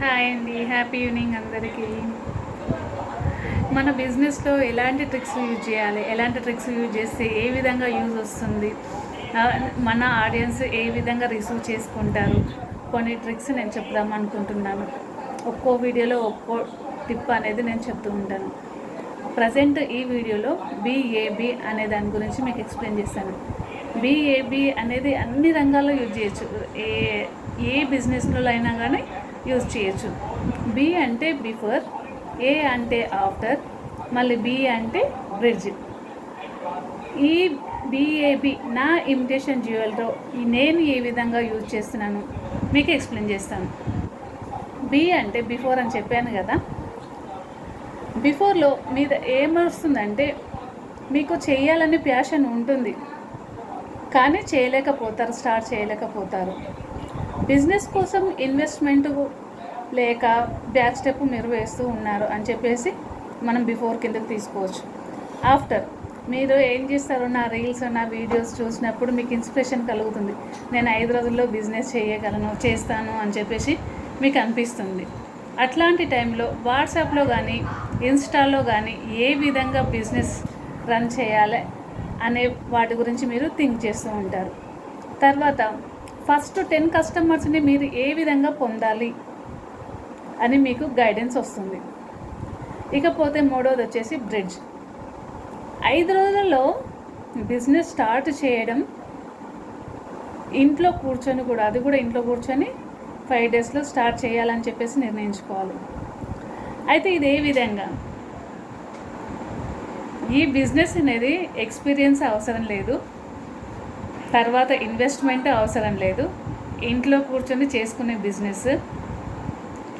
Hi అండి happy evening అందరికీ. మన బిజినెస్లో ఎలాంటి ట్రిక్స్ యూజ్ చేయాలి? ఎలాంటి ట్రిక్స్ యూజ్ చేస్తే ఏ విధంగా యూజ్ వస్తుంది? మన ఆడియన్స్ ఏ విధంగా రిసీవ్ చేసుకుంటారు? కొన్ని ట్రిక్స్ నేను చెప్దాం అనుకుంటున్నాను. ఒక్కో వీడియోలో ఒక్కో టిప్ అనేది నేను చెప్తూ ఉంటాను. ప్రజెంట్ ఈ వీడియోలో బీఏబి అనే దాని గురించి మీకు ఎక్స్ప్లెయిన్ చేస్తాను. బీఏబి అనేది అన్ని రంగాల్లో యూజ్ చేయొచ్చు. ఏ ఏ బిజినెస్లో అయినా కానీ యూజ్ చేయొచ్చు. బి అంటే బిఫోర్ ఏ అంటే ఆఫ్టర్ మళ్ళీ బి అంటే బ్రిడ్జ్ ఈ బిఏబి నా ఇమిటేషన్ జ్యువెల్తో నేను ఏ విధంగా యూజ్ చేస్తున్నాను మీకు ఎక్స్ప్లెయిన్ చేస్తాను. బి అంటే బిఫోర్ అని చెప్పాను కదా. బిఫోర్లో మీద ఏమొస్తుందంటే మీకు చేయాలనే ప్యాషన్ ఉంటుంది కానీ చేయలేకపోతారు స్టార్ట్ చేయలేకపోతారు. బిజినెస్ కోసం ఇన్వెస్ట్మెంట్ లేక బ్యాక్ స్టెప్ మీరు వేస్తూ ఉన్నారు అని చెప్పేసి మనం బిఫోర్ కిందకి తీసుకోవచ్చు. ఆఫ్టర్ మీరు ఏం చేస్తారు నా రీల్స్ నా వీడియోస్ చూసినప్పుడు మీకు ఇన్స్పిరేషన్ కలుగుతుంది. నేను ఐదు రోజుల్లో బిజినెస్ చేయగలను చేస్తాను అని చెప్పేసి మీకు అనిపిస్తుంది. అట్లాంటి టైంలో వాట్సాప్లో కానీ ఇన్స్టాలో కానీ ఏ విధంగా బిజినెస్ రన్ చేయాలి అనే వాటి గురించి మీరు థింక్ చేస్తూ ఉంటారు. తర్వాత ఫస్ట్ టెన్ కస్టమర్స్ని మీరు ఏ విధంగా పొందాలి అని మీకు గైడెన్స్ వస్తుంది. ఇకపోతే మూడోది వచ్చేసి బ్రిడ్జ్ ఐదు రోజుల్లో బిజినెస్ స్టార్ట్ చేయడం ఇంట్లో కూర్చొని కూడా అది కూడా ఇంట్లో కూర్చొని ఫైవ్ డేస్లో స్టార్ట్ చేయాలని చెప్పేసి నిర్ణయించుకోవాలి. అయితే ఇది ఏ విధంగా? ఈ బిజినెస్ అనేది ఎక్స్పీరియన్స్ అవసరం లేదు. తర్వాత ఇన్వెస్ట్మెంట్ అవసరం లేదు. ఇంట్లో కూర్చొని చేసుకునే బిజినెస్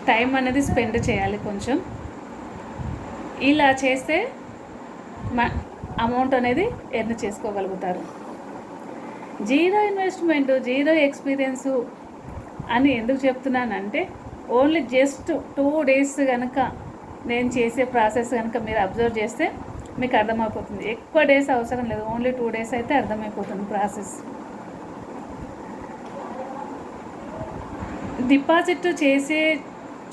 టైం అనేది స్పెండ్ చేయాలి కొంచెం. ఇలా చేస్తే మా అమౌంట్ అనేది ఎర్న్ చేసుకోగలుగుతారు. జీరో ఇన్వెస్ట్మెంట్ జీరో ఎక్స్పీరియన్సు అని ఎందుకు చెప్తున్నానంటే ఓన్లీ జస్ట్ టూ డేస్ కనుక నేను చేసే ప్రాసెస్ కనుక మీరు అబ్జర్వ్ చేస్తే మీకు అర్థమైపోతుంది. ఎక్కువ డేస్ అవసరం లేదు. ఓన్లీ టూ డేస్ అయితే అర్థమైపోతుంది ప్రాసెస్. డిపాజిట్ చేసే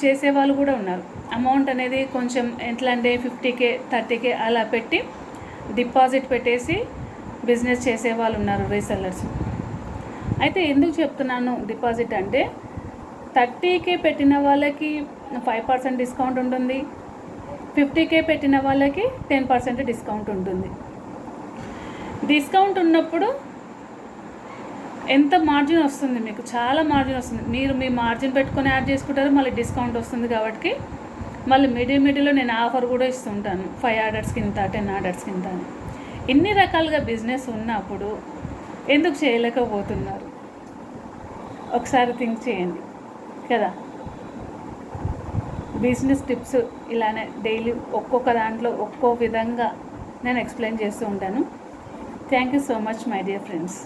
చేసే వాళ్ళు కూడా ఉన్నారు. అమౌంట్ అనేది కొంచెం ఎట్లా అంటే ఫిఫ్టీకే థర్టీకే అలా పెట్టి డిపాజిట్ పెట్టేసి బిజినెస్ చేసే వాళ్ళు ఉన్నారు రీసెల్లర్స్. అయితే ఎందుకు చెప్తున్నాను డిపాజిట్ అంటే థర్టీకే పెట్టిన వాళ్ళకి ఫైవ్ పర్సెంట్ డిస్కౌంట్ ఉంటుంది. ఫిఫ్టీకే పెట్టిన వాళ్ళకి టెన్ పర్సెంట్ డిస్కౌంట్ ఉంటుంది. డిస్కౌంట్ ఉన్నప్పుడు ఎంత మార్జిన్ వస్తుంది మీకు? చాలా మార్జిన్ వస్తుంది. మీరు మీ మార్జిన్ పెట్టుకొని యాడ్ చేసుకుంటారు మళ్ళీ డిస్కౌంట్ వస్తుంది కాబట్టి మళ్ళీ మిడిల్ మిడిల్లో నేను ఆఫర్ కూడా ఇస్తుంటాను. ఫైవ్ ఆర్డర్స్ ఇంత టెన్ ఆర్డర్స్ ఇంత అని. ఇన్ని రకాలుగా బిజినెస్ ఉన్నప్పుడు ఎందుకు చేయలేకపోతున్నారు? ఒకసారి థింక్ చేయండి. కదా? బిజినెస్ టిప్స్ ఇలానే డైలీ ఒక్కొక్క దాంట్లో ఒక్కో విధంగా నేను ఎక్స్ప్లెయిన్ చేస్తూ ఉంటాను. Thank you so much my dear friends.